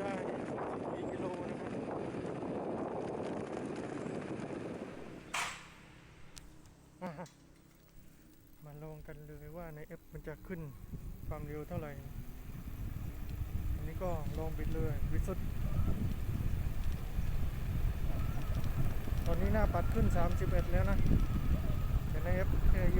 ได้มกิโลนะมาลองกันเลยว่าในแอปมันจะขึ้นความเร็วเท่าไหร่ อันนี้ก็ลองบิดเลยบิดสุด ตอนนี้หน้าปัดขึ้น 31 แล้วนะแต่ในแอปแค่ 29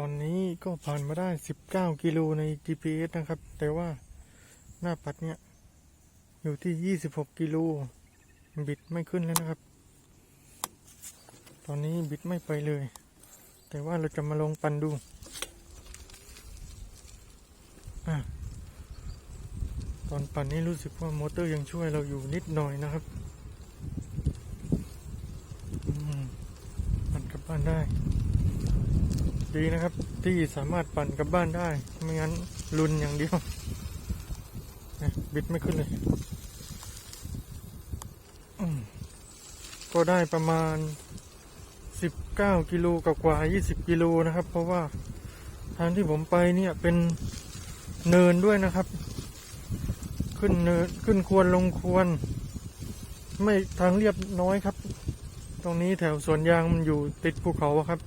ตอนนี้ก็ผ่านมาได้ 19 กิโลใน GPS นะครับ แต่ว่าหน้าปัดเนี่ย อยู่ที่ 26 กิโล บิดไม่ขึ้นแล้วนะครับ ตอนนี้บิดไม่ไปเลย แต่ว่าเราจะมาลองปั่นดูอตอนปั่นนี้รู้สึกว่ามอเตอร์ยังช่วยเราอยู่นิดหน่อยนะครับอืมปั่นกลับบ้านได้ ดีนะครับ ที่สามารถปั่นกลับบ้านได้ ไม่งั้นลุนอย่างเดียวนะบิดไม่ขึ้นเลยอืมก็ได้ประมาณ 19 กิโลกับกว่า 20 กิโลนะครับ เพราะว่าทางที่ผมไปเนี่ยเป็นเนินด้วยนะครับ ขึ้นเนินขึ้นควรลงควร ไม่ทางเรียบน้อยครับ ตรงนี้แถวสวนยางมันอยู่ติดภูเขาครับ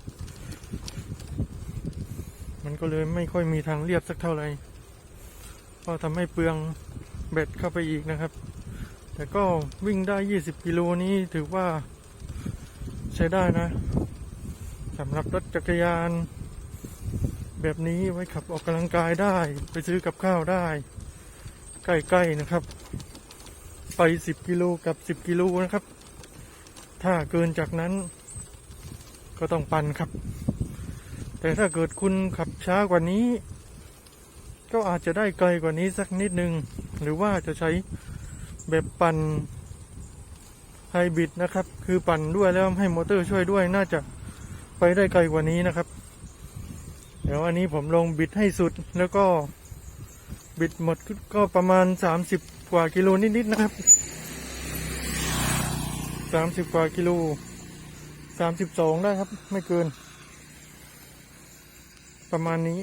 มันก็เลยไม่ค่อยมีทางเรียบสักเท่าไหร่ก็ทำให้เปลืองเบ็ดเข้าไปอีกนะครับ แต่ก็วิ่งได้ 20 กิโลนี้ถือว่าใช้ได้นะสำหรับรถจักรยาน แบบนี้ไว้ขับออกกำลังกายได้ ไปซื้อกับข้าวได้ ใกล้ๆนะครับ ไป 10 กิโลกับ 10 กิโลนะครับ ถ้าเกินจากนั้นก็ต้องปั่นครับ แต่ถ้าเกิดคุณขับช้ากว่านี้ ก็อาจจะได้ไกลกว่านี้สักนิดนึง หรือว่าจะใช้แบบปั่นไฮบริดนะครับ คือปั่นด้วยแล้วให้มอเตอร์ช่วยด้วยน่าจะไปได้ไกลกว่านี้นะครับ เดี๋ยวอันนี้ผมลงบิดให้สุดแล้วก็บิดหมดก็ประมาณ 30 กว่ากิโลนิดๆนะครับ 30 กว่ากิโล32 ได้ครับ ไม่เกิน ประมาณนี้